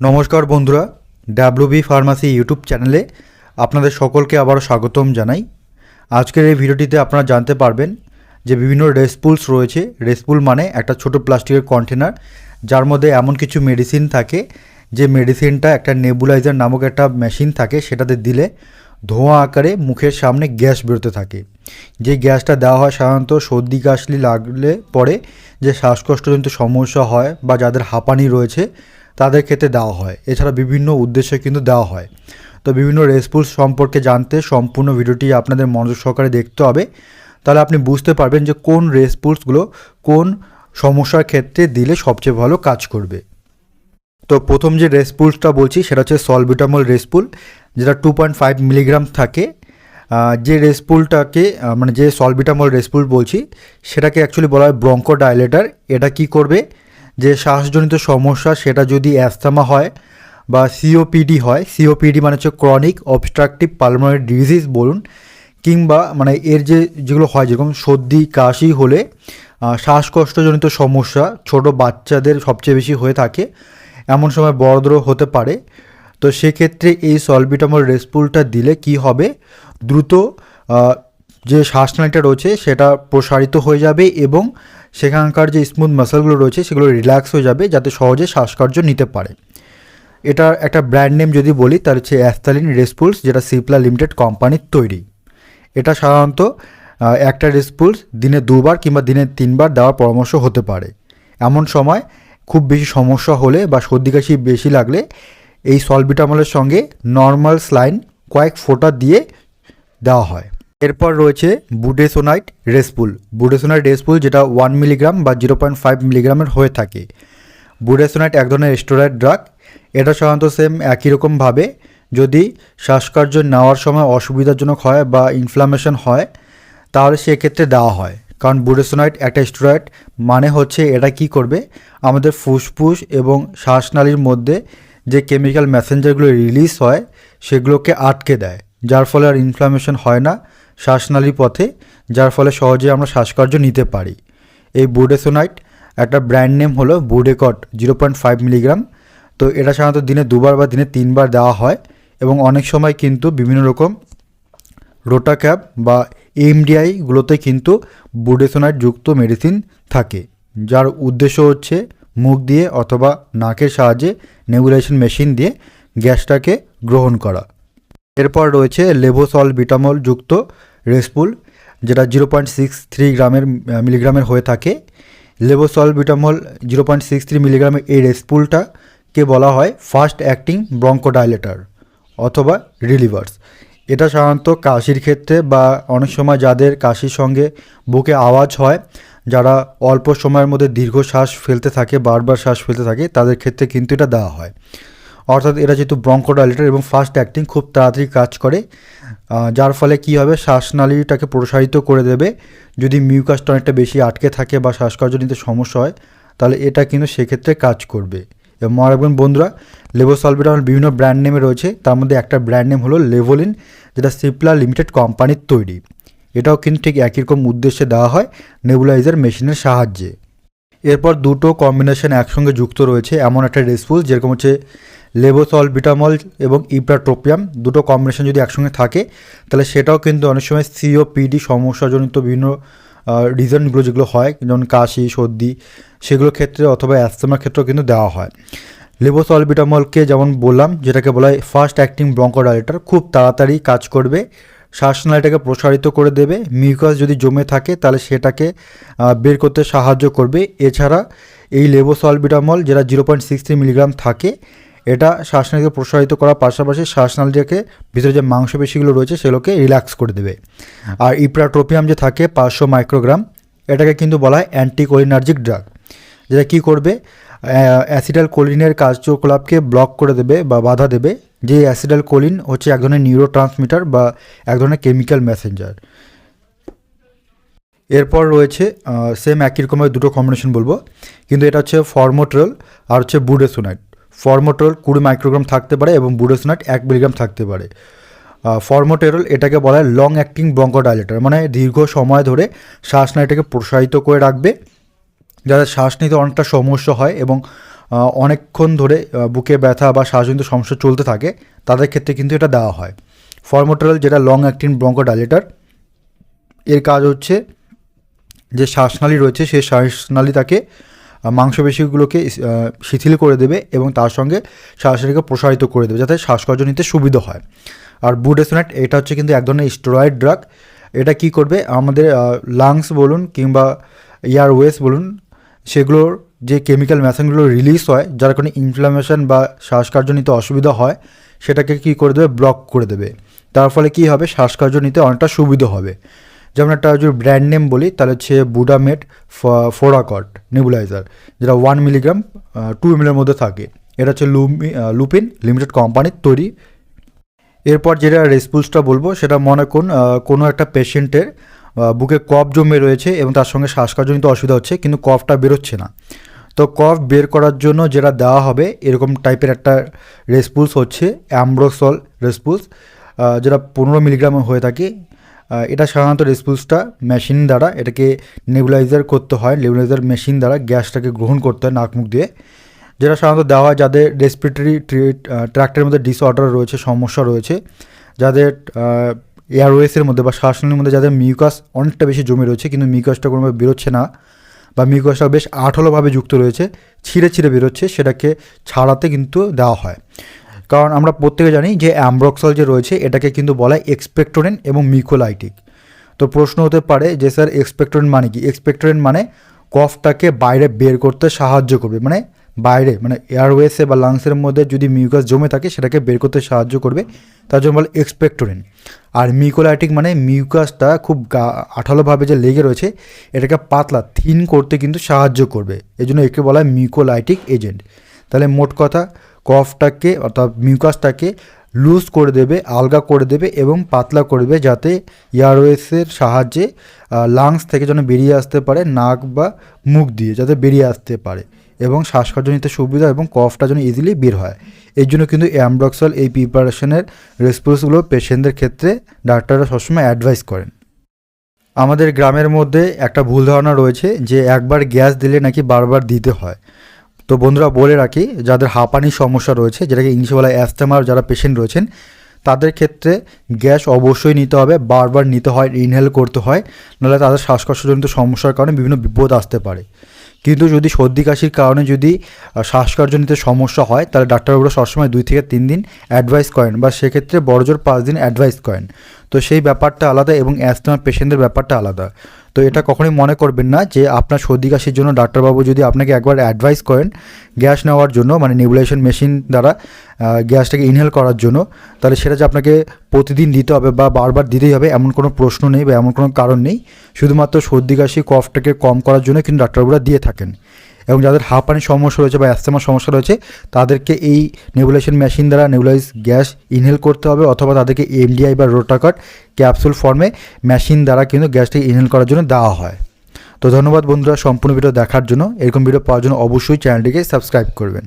নমস্কার বন্ধুরা WB pharmacy YouTube চ্যানেলে আপনাদের সকলকে আবারও স্বাগতম জানাই। আজকের এই ভিডিওটিতে আপনারা জানতে পারবেন যে বিভিন্ন রেসপুলস রয়েছে। রেসপুল মানে একটা ছোট প্লাস্টিকের কন্টেনার, যার মধ্যে এমন কিছু মেডিসিন থাকে, যে মেডিসিনটা একটা নেবুলাইজার নামক একটা মেশিন থাকে, সেটাতে দিলে ধোঁয়া আকারে মুখের সামনে গ্যাস বেরোতে থাকে। যে গ্যাসটা দেওয়া হয় সাধারণত সর্দি, কাশলি লাগলে পরে যে শ্বাসকষ্টজনিত সমস্যা হয় বা যাদের হাঁপানি রয়েছে তাদের ক্ষেত্রে দেওয়া হয়। এছাড়া বিভিন্ন উদ্দেশ্যে কিন্তু দেওয়া হয়। তো বিভিন্ন রেসপুলস সম্পর্কে জানতে সম্পূর্ণ ভিডিওটি আপনাদের মনোযোগ সহকারে দেখতে হবে। তাহলে আপনি বুঝতে পারবেন যে কোন রেসপুলসগুলো কোন সমস্যার ক্ষেত্রে দিলে সবচেয়ে ভালো কাজ করবে। তো প্রথম যে রেসপুলসটা বলছি, সেটা হচ্ছে সলবিটামল রেসপুল যেটা টু পয়েন্ট ফাইভ মিলিগ্রাম থাকে। যে রেসপুলটাকে মানে যে সলবিটামল রেসপুল বলছি, সেটাকে অ্যাকচুয়ালি বলা হয় ব্রঙ্কো ডাইলেটার এটা কি করবে? যে শ্বাসজনিত সমস্যা, সেটা যদি অ্যাস্থামা হয় বা সিওপিডি হয় সিওপিডি মানে হচ্ছে ক্রনিক অবস্ট্রাকটিভ পালমোনারি ডিজিজ বলুন, কিংবা মানে এর যে যেগুলো হয়, যেরকম সর্দি, কাশি হলে শ্বাসকষ্টজনিত সমস্যা ছোট বাচ্চাদের সবচেয়ে বেশি হয়ে থাকে, এমন সময় বড়দেরও হতে পারে। তো সেক্ষেত্রে এই সলবিটামল রেসপুলটা দিলে কি হবে? দ্রুত যে শ্বাসনালীটা রয়েছে, সেটা প্রসারিত হয়ে যাবে এবং সেখানকার যে স্মুথ মাসেলগুলো রয়েছে, সেগুলো রিল্যাক্স হয়ে যাবে, যাতে সহজে শ্বাসকার্য নিতে পারে। এটার একটা ব্র্যান্ড নেম যদি বলি, তাহলে হচ্ছে অ্যাস্তালিন রেসপুলস যেটা সিপ্লা লিমিটেড কোম্পানির তৈরি। এটা সাধারণত একটা রেসপুলস দিনে দুবার কিংবা দিনে তিনবার দেওয়ার পরামর্শ হতে পারে। এমন সময় খুব বেশি সমস্যা হলে বা সর্দি কাশি বেশি লাগলে, এই সলবিটামলের সঙ্গে নর্মাল স্লাইন কয়েক ফোঁটা দিয়ে দেওয়া হয়। এরপর রয়েছে বুডেসোনাইট রেসপুল বুডেসোনাইট রেসপুল যেটা ওয়ান মিলিগ্রাম বা জিরো পয়েন্ট ফাইভ মিলিগ্রামের হয়ে থাকে। বুডেসোনাইট এক ধরনের স্টোরাইড ড্রাগ এটা সাধারণত সেম একই রকমভাবে যদি শ্বাসকার্য নেওয়ার সময় অসুবিধাজনক হয় বা ইনফ্লামেশন হয়, তাহলে সেক্ষেত্রে দেওয়া হয়। কারণ বুডেসোনাইট একটা স্টেরয়েড মানে হচ্ছে এটা কি করবে? আমাদের ফুসফুস এবং শ্বাসনালীর মধ্যে যে কেমিক্যাল মেসেঞ্জারগুলো রিলিজ হয়, সেগুলোকে আটকে দেয়। যার ফলে আর ইনফ্লামেশন হয় না। শ্বাসনালীর পথে, যার ফলে সহজে আমরা শ্বাসকার্য নিতে পারি। এই বুডেসোনাইট একটা ব্র্যান্ড নেম হলো Budecort, zero point five milligram. তো এটা সাধারণত দিনে দুবার বা দিনে তিনবার দেওয়া হয় এবং অনেক সময় কিন্তু বিভিন্ন রকম রোটা ক্যাপ বা এমডিআইগুলোতে কিন্তু বুডেসোনাইট যুক্ত মেডিসিন থাকে, যার উদ্দেশ্য হচ্ছে মুখ দিয়ে অথবা নাকের সাহায্যে নেবুলাইজেশন মেশিন দিয়ে গ্যাসটাকে গ্রহণ করা। এরপর রয়েছে লেভোসল বিটামল যুক্ত রেসপুল যেটা জিরো পয়েন্ট সিক্স থ্রি গ্রামের মিলিগ্রামের হয়ে থাকে। Levosalbutamol zero point six three মিলিগ্রামের এই রেসপুলটাকে বলা হয়? ফাস্ট অ্যাক্টিং ব্রঙ্কোডাইলেটার অথবা রিলিভার্স এটা সাধারণত কাশির ক্ষেত্রে বা অনেক সময় যাদের কাশির সঙ্গে বুকে আওয়াজ হয়, যারা অল্প সময়ের মধ্যে দীর্ঘ শ্বাস ফেলতে থাকে, বারবার শ্বাস ফেলতে থাকে, তাদের ক্ষেত্রে কিন্তু এটা দেওয়া হয়। অর্থাৎ এটা যেহেতু ব্রঙ্কোডাইলেটার এবং ফাস্ট অ্যাক্টিং খুব তাড়াতাড়ি কাজ করে যার ফলে কি হবে? শ্বাসনালীটাকে প্রসারিত করে দেবে। যদি মিউকাসটা অনেকটা বেশি আটকে থাকে বা শ্বাসকার্য নিতে সমস্যা হয়, তাহলে এটা কিন্তু সেক্ষেত্রে কাজ করবে। এবং মনে রাখবেন বন্ধুরা লেভোসলভিটামল বিভিন্ন ব্র্যান্ড নেমে রয়েছে। তার মধ্যে একটা ব্র্যান্ড নেম হলো লেভোলিন যেটা সিপ্লা লিমিটেড কোম্পানির তৈরি। এটাও কিন্তু ঠিক একই রকম উদ্দেশ্যে দেওয়া হয় নেবুলাইজার মেশিনের সাহায্যে। এরপর দুটো কম্বিনেশন একসঙ্গে যুক্ত রয়েছে। এমন একটা রেসপুল যেরকম হচ্ছে লেবোসল, বিটামল এবং ইপ্রাট্রোপিয়াম দুটো কম্বিনেশন যদি একসঙ্গে থাকে, তাহলে সেটাও কিন্তু অনেক সময় সিওপিডি সমস্যাজনিত বিভিন্ন রিজনগুলো যেগুলো হয়, যেমন কাশি, সর্দি সেগুলোর ক্ষেত্রে অথবা অ্যাস্তমার ক্ষেত্রেও কিন্তু দেওয়া হয়। লেবোসল, বিটামলকে যেমন বললাম, যেটাকে বলা হয় ফার্স্ট অ্যাক্টিং ব্রঙ্কোডাইলেটার খুব তাড়াতাড়ি কাজ করবে, শ্বাসনালীটাকে প্রসারিত করে দেবে মিউকাস যদি জমে থাকে, তাহলে সেটাকে বের করতে সাহায্য করবে। এছাড়া এই লেবোসলবিটামল যেটা zero point six three milligram থাকে এটা শ্বাসনালীকে প্রসারিত করার পাশাপাশি শ্বাসনালীটাকে ভিতরে যে মাংসপেশিগুলো রয়েছে সেগুলোকে রিল্যাক্স করে দেবে। আর ইপ্রাট্রোপিয়াম যে থাকে, পাঁচশো মাইক্রোগ্রাম, এটাকে কিন্তু বলা হয় অ্যান্টিকোলিনার্জিক ড্রাগ যেটা কী করবে? অ্যাসিডাল কোলিনের কার্যকলাপকে ব্লক করে দেবে বা বাধা দেবে। যে অ্যাসিডাল কোলিন হচ্ছে এক ধরনের নিউরো ট্রান্সমিটার বা এক ধরনের কেমিক্যাল মেসেঞ্জার এরপর রয়েছে সেম একই রকমের দুটো কম্বিনেশন বলব। কিন্তু এটা হচ্ছে ফর্মোট্রল আর হচ্ছে বুডেসোনাইট ফর্মোট্রল কুড়ি মাইক্রোগ্রাম থাকতে পারে এবং বুডেসোনাইট এক মিলিগ্রাম থাকতে পারে। ফর্মোটেরল এটাকে বলা হয় লং অ্যাক্টিং ব্রঙ্কোডাইলেটার মানে দীর্ঘ সময় ধরে শ্বাসনালীটাকে প্রসারিত করে রাখবে। যাদের শ্বাস নিতে অনেকটা সমস্যা হয় এবং অনেকক্ষণ ধরে বুকে ব্যথা বা শ্বাসজনিত সমস্যা চলতে থাকে তাদের ক্ষেত্রে কিন্তু এটা দেওয়া হয়। ফর্মোটেরল যেটা লং অ্যাক্টিং ব্রঙ্কোডাইলেটর এর কাজ হচ্ছে যে শ্বাসনালী রয়েছে সেই শ্বাসনালীটাকে আহ, মাংসপেশিগুলোকে শিথিল করে দেবে এবং তার সঙ্গে শ্বাসনালীকে প্রসারিত করে দেবে যাতে শ্বাসকর্য নিতে সুবিধা হয়। আর বুডেসোনেট, এটা হচ্ছে কিন্তু এক ধরনের স্টেরয়েড ড্রাগ। এটা কি করবে? আমাদের লাংস বলুন কিংবা এয়ারওয়েস বলুন, সেগুলোর যে কেমিক্যাল মেশিনগুলো রিলিজ হয়, যার কারণে ইনফ্লামেশন বা শ্বাসকার্য নিতে অসুবিধা হয়, সেটাকে কি করে দেবে? ব্লক করে দেবে। তার ফলে কি হবে? শ্বাসকার্য নিতে অনেকটা সুবিধা হবে। যেমন একটা যদি ব্র্যান্ড নেম বলি, তাহলে হচ্ছে বুডামেট ফোরাকট নেবুলাইজার যেটা ওয়ান মিলিগ্রাম টু এম মধ্যে থাকে। এটা হচ্ছে লুমি লুপিন লিমিটেড কোম্পানির তৈরি। এরপর যেটা রেসপুলসটা বলব, সেটা মনে করুন কোনো একটা পেশেন্টের বুকে কফ জমে রয়েছে এবং তার সঙ্গে শ্বাসকার্যজনিত অসুবিধা হচ্ছে, কিন্তু কফটা বেরোচ্ছে না। তো কফ বের করার জন্য যেটা দেওয়া হবে, এরকম টাইপের একটা রেসপুলস হচ্ছে অ্যাম্ব্রোসল রেসপুলস যেটা পনেরো মিলিগ্রাম হয়ে থাকে। এটা সাধারণত রেসপুলসটা মেশিন দ্বারা এটাকে নেবুলাইজার করতে হয়, নেবুলাইজার মেশিন দ্বারা গ্যাসটাকে গ্রহণ করতে হয় নাক মুখ দিয়ে। যেটা সাধারণত দেওয়া হয় যাদের রেসপিরেটরি ট্র্যাক্টের মধ্যে ডিসঅর্ডার রয়েছে, সমস্যা রয়েছে, যাদের এয়ারওয়েসের মধ্যে বা শ্বাসনালীর মধ্যে যাদের মিউকাস অনেকটা বেশি জমে রয়েছে, কিন্তু মিউকাসটা কোনোভাবে বেরোচ্ছে না বা মিউকাসটা বেশ আঠলোভাবে যুক্ত রয়েছে, ছিঁড়ে ছিঁড়ে বেরোচ্ছে, সেটাকে ছাড়াতে কিন্তু দেওয়া হয়। কারণ আমরা প্রত্যেকে জানি যে অ্যাম্ব্রক্সল যে রয়েছে, এটাকে কিন্তু বলা হয় এক্সপেক্টোরেন এবং মিকোলাইটিক। তো প্রশ্ন হতে পারে যে স্যার, এক্সপেক্টোরেন মানে কি? এক্সপেক্টোরেন মানে কফটাকে বাইরে বের করতে সাহায্য করবে মানে বাইরে মানে এয়ারওয়েসে বা লাংসের মধ্যে যদি মিউকাস জমে থাকে, সেটাকে বের করতে সাহায্য করবে। তার জন্য বলে এক্সপেক্টোরেন। আর মিউকোলাইটিক মানে মিউকাসটা খুব আঠালোভাবে যে লেগে রয়েছে, এটাকে পাতলা, থিন করতে কিন্তু সাহায্য করবে। এই জন্য একে বলা হয় মিউকোলাইটিক এজেন্ট। তাহলে মোট কথা কফটাকে অর্থাৎ মিউকাসটাকে লুজ করে দেবে, আলগা করে দেবে এবং পাতলা করে দেবে যাতে এয়ারওয়েসের সাহায্যে লাংস থেকে যেন বেরিয়ে আসতে পারে, নাক বা মুখ দিয়ে যাতে বেরিয়ে আসতে পারে এবং শ্বাসকর্য নিতে সুবিধা এবং কফটা যেন ইজিলি বের হয়। এই জন্য কিন্তু অ্যামব্রক্সল এই প্রিপারেশনের রেসপন্সগুলো পেশেন্টদের ক্ষেত্রে ডাক্তাররা সবসময় অ্যাডভাইস করেন। আমাদের গ্রামের মধ্যে একটা ভুল ধারণা রয়েছে যে একবার গ্যাস দিলে নাকি বারবার দিতে হয়। তো বন্ধুরা বলে রাখি যাদের হাঁপানির সমস্যা রয়েছে যেটাকে ইংলিশে বলা অ্যাস্থেমার যারা পেশেন্ট রয়েছেন তাদের ক্ষেত্রে গ্যাস অবশ্যই নিতে হবে বারবার নিতে হয় ইনহেল করতে হয় নাহলে তাদের শ্বাসকষ্টজনিত সমস্যার কারণে বিভিন্ন বিপদ আসতে পারে। কিন্তু যদি সর্দি কাশির কারণে যদি আহ, শ্বাসকর্জনিত সমস্যা হয় তাহলে ডাক্তারবাবুরা সবসময় দুই থেকে তিন দিন অ্যাডভাইস করেন বা সেক্ষেত্রে বড়জোর পাঁচ দিন অ্যাডভাইস করেন। তো সেই ব্যাপারটা আলাদা এবং অ্যাস্থমা পেশেন্টদের ব্যাপারটা আলাদা। তো এটা কখনোই মনে করবেন না যে আপনার সর্দি কাশির জন্য ডাক্তারবাবু যদি আপনাকে একবার অ্যাডভাইস করেন গ্যাস নেওয়ার জন্য মানে নিউবুলেশন মেশিন দ্বারা গ্যাসটাকে ইনহেল করার জন্য, তাহলে সেটা যে আপনাকে প্রতিদিন দিতে হবে বা বারবার দিতেই হবে এমন কোনো প্রশ্ন নেই বা এমন কোনো কারণ নেই। শুধুমাত্র সর্দি কাশি কফটাকে কম করার জন্য কিন্তু ডাক্তারবাবুরা দিয়ে থাকেন। এবং যাদের হাঁপানির সমস্যা রয়েছে বা অ্যাস্থেমার সমস্যা রয়েছে, তাদেরকে এই নেবুলেশন মেশিন দ্বারা নেবুলাইজ গ্যাস ইনহেল করতে হবে অথবা তাদেরকে এমডিআই বা রোটাকট ক্যাপসুল ফর্মে মেশিন দ্বারা কিন্তু গ্যাসটি ইনহেল করার জন্য দেওয়া হয়। তো ধন্যবাদ বন্ধুরা সম্পূর্ণ ভিডিও দেখার জন্য। এরকম ভিডিও পাওয়ার জন্য অবশ্যই চ্যানেলটিকে সাবস্ক্রাইব করবেন।